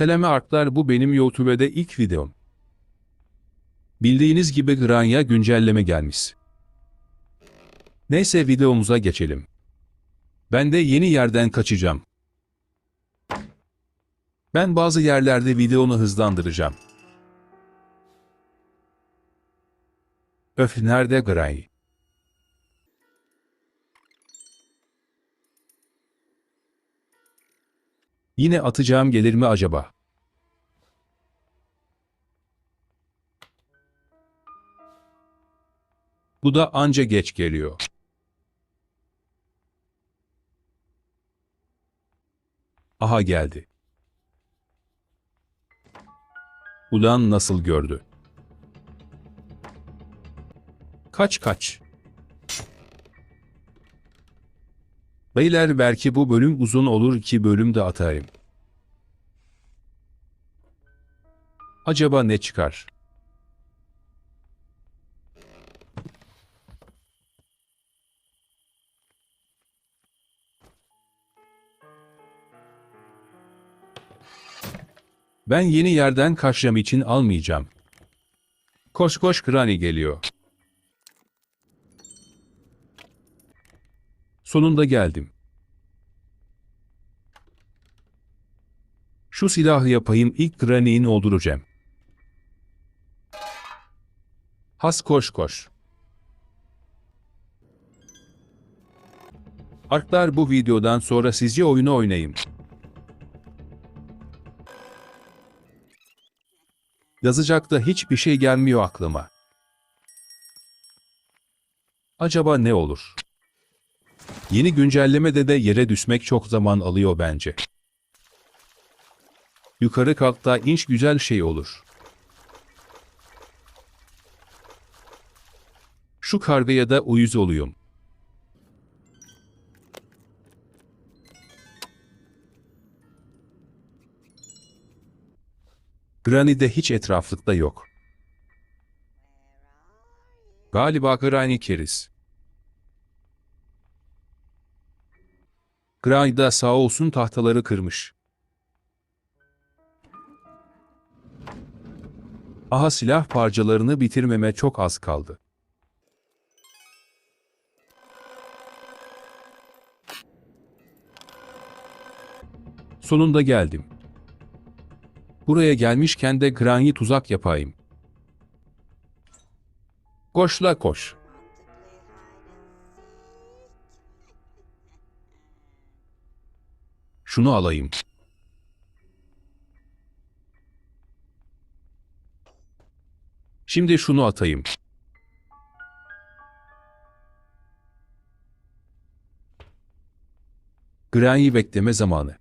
Selam arklar bu benim YouTube'de ilk videom. Bildiğiniz gibi Granya güncelleme gelmiş. Neyse videomuza geçelim. Ben de yeni yerden kaçacağım. Ben bazı yerlerde videonu hızlandıracağım. Öf nerede Gray? Yine atacağım gelir mi acaba? Bu da anca geç geliyor. Aha geldi. Ulan nasıl gördü? Kaç kaç. Beyler belki bu bölüm uzun olur iki bölüm de atarım. Acaba ne çıkar? Ben yeni yerden kaçacağım için almayacağım. Koş koş Krani geliyor. Sonunda geldim. Şu silahı yapayım ilk Granny'in öldüreceğim. Has koş koş. Arklar bu videodan sonra sizce oyunu oynayın. Yazacak da hiçbir şey gelmiyor aklıma. Acaba ne olur? Yeni güncellemede de yere düşmek çok zaman alıyor bence. Yukarı kalkta inç güzel şey olur. Şu kargaya da uyuz oluyorum. Granny de hiç etraflıkta yok. Galiba Granny keriz. Granny da sağ olsun tahtaları kırmış. Aha silah parçalarını bitirmeme çok az kaldı. Sonunda geldim. Buraya gelmişken de Granny tuzak yapayım. Koşla koş. Şunu alayım. Şimdi şunu atayım. Granny bekleme zamanı.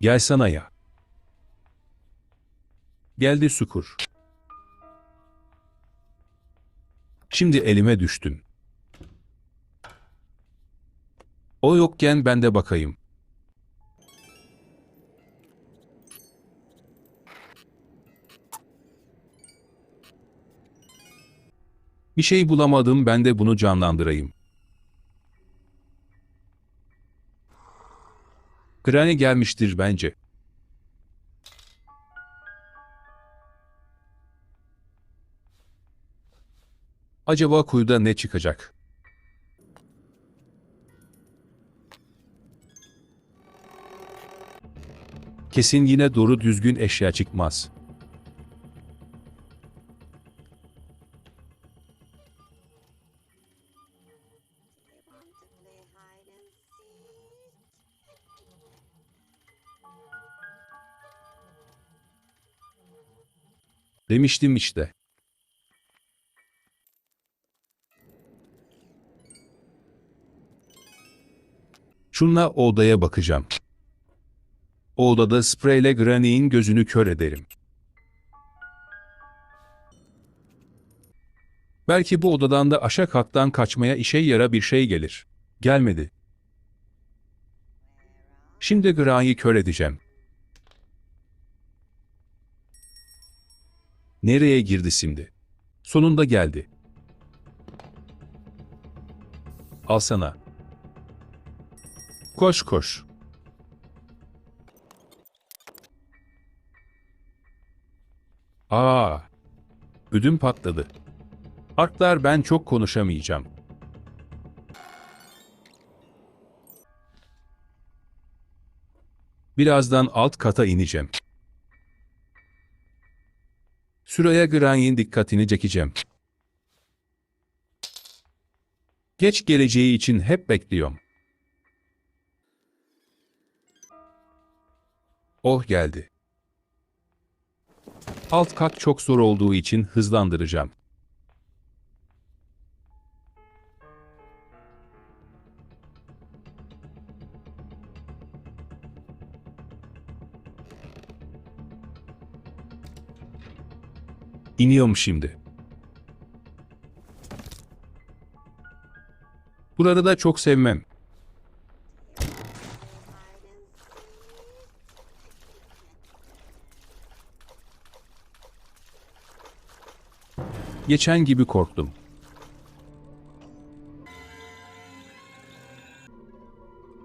Gel sana ya. Geldi Sukur. Şimdi elime düştün. O yokken ben de bakayım. Bir şey bulamadım ben de bunu canlandırayım. Granny gelmiştir bence. Acaba kuyuda ne çıkacak? Kesin yine doğru düzgün eşya çıkmaz. Demiştim işte. Şunla odaya bakacağım. O odada spreyle Granny'in gözünü kör ederim. Belki bu odadan da aşağı kattan kaçmaya işe yara bir şey gelir. Gelmedi. Şimdi Granny'i kör edeceğim. Nereye girdi şimdi? Sonunda geldi. Al sana. Koş koş. Aa, ödüm patladı. Arklar ben çok konuşamayacağım. Birazdan alt kata ineceğim. Süraya Granny'in dikkatini çekeceğim. Geç geleceği için hep bekliyorum. Oh geldi. Alt kat çok zor olduğu için hızlandıracağım. İniyorum şimdi. Buraları da çok sevmem. Geçen gibi korktum.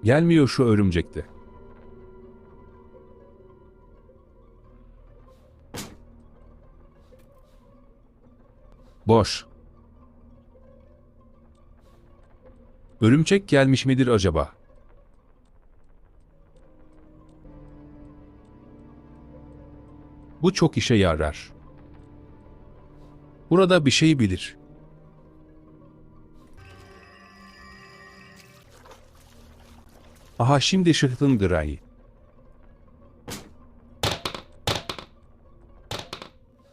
Gelmiyor şu örümcekte. Boş. Örümcek gelmiş midir acaba? Bu çok işe yarar. Burada bir şey bilir. Aha şimdi şıhtın Gray.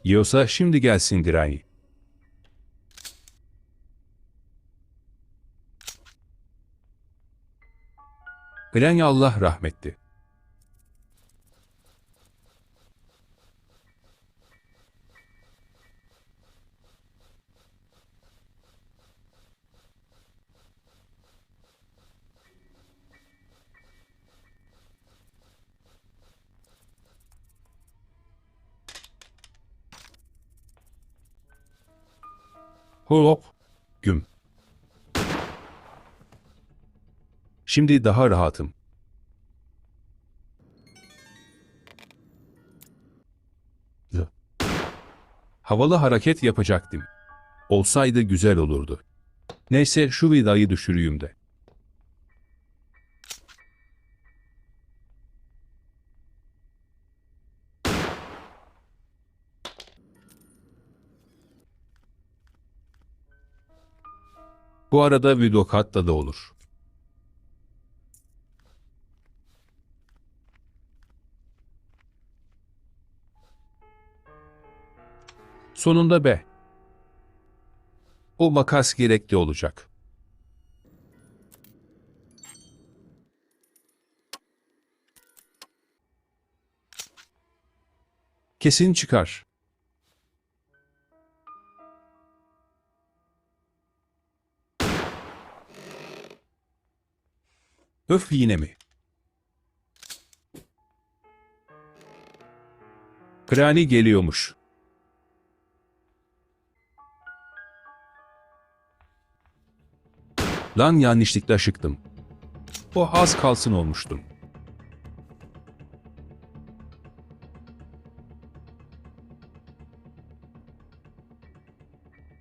Yiyorsa şimdi gelsin Gray. Gray Allah rahmetti. Hop, güm. Şimdi daha rahatım. Havalı hareket yapacaktım. Olsaydı güzel olurdu. Neyse şu vidayı düşüreyim de. Bu arada videokatta da olur. Sonunda be. O makas gerekli olacak. Kesin çıkar. Öf yine mi? Krani geliyormuş. Lan yanlışlıkla şıktım. O az kalsın olmuştum.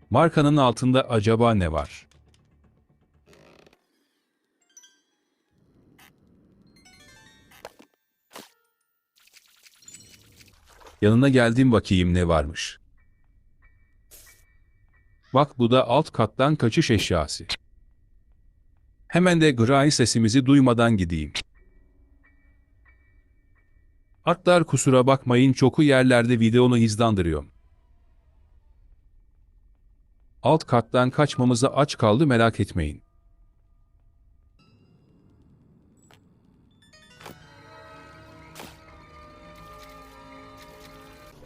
Markanın altında acaba ne var? Yanına geldim bakayım ne varmış. Bak bu da alt kattan kaçış eşyası. Hemen de Gray sesimizi duymadan gideyim. Atlar kusura bakmayın çoku yerlerde videonu hızlandırıyorum. Alt kattan kaçmamıza aç kaldı merak etmeyin.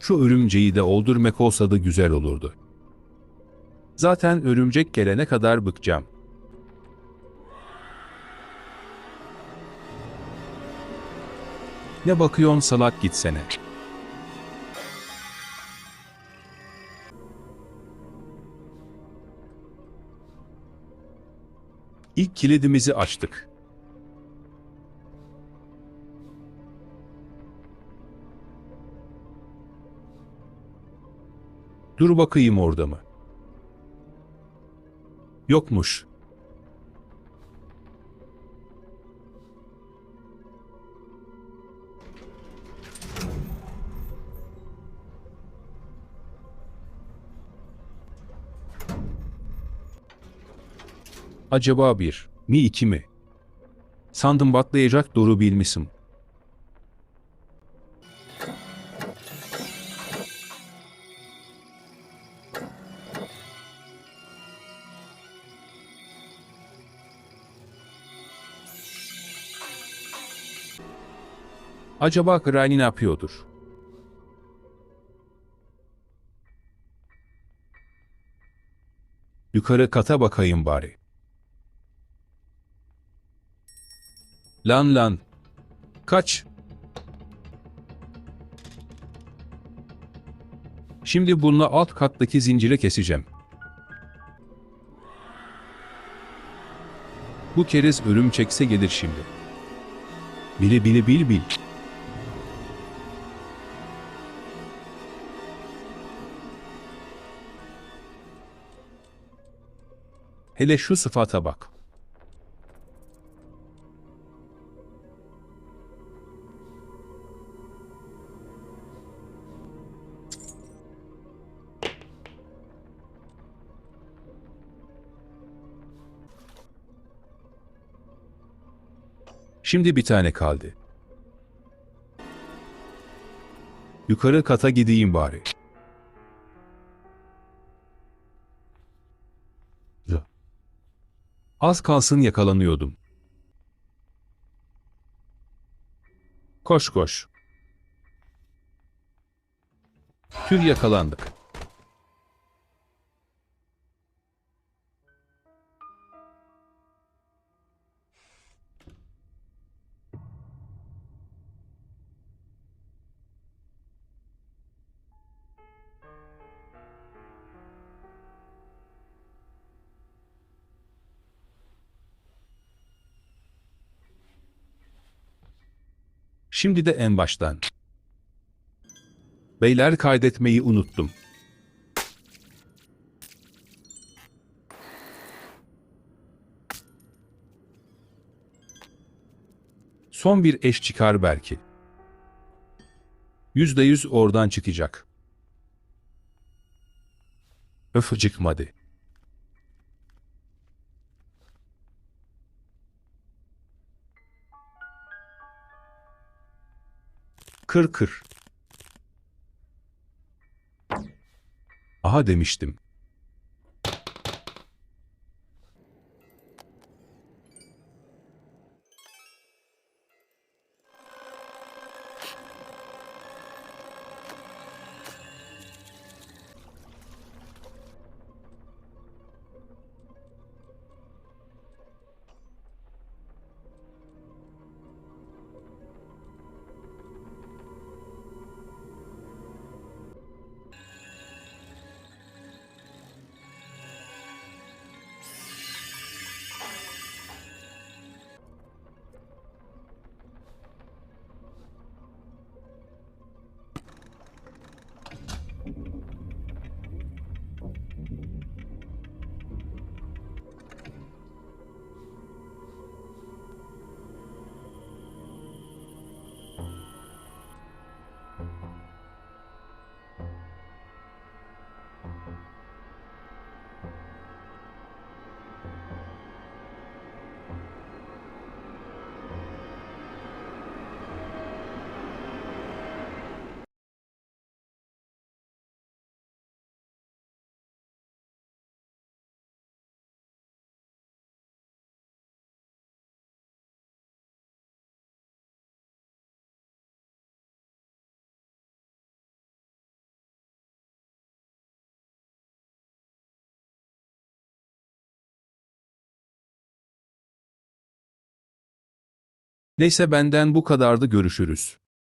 Şu örümceği de öldürmek olsa da güzel olurdu. Zaten örümcek gelene kadar bıkacağım. Ne bakıyorsun salak gitsene. İlk kilidimizi açtık. Dur bakayım orada mı? Yokmuş. Acaba bir mi iki mi? Sandım batlayacak doğru bilmişim. Acaba Granny ne yapıyordur? Yukarı kata bakayım bari. Lan lan. Kaç. Şimdi bununla alt kattaki zinciri keseceğim. Bu keriz ölüm çekse gelir şimdi. Bili bili bil bil. Hele şu sıfata bak. Şimdi bir tane kaldı. Yukarı kata gideyim bari. Az kalsın yakalanıyordum. Koş koş. Tür yakalandık. Şimdi de en baştan. Beyler kaydetmeyi unuttum. Son bir eş çıkar belki. Yüzde yüz oradan çıkacak. Öf çıkmadı. Kır kır. Aha demiştim. Neyse benden bu kadardı görüşürüz.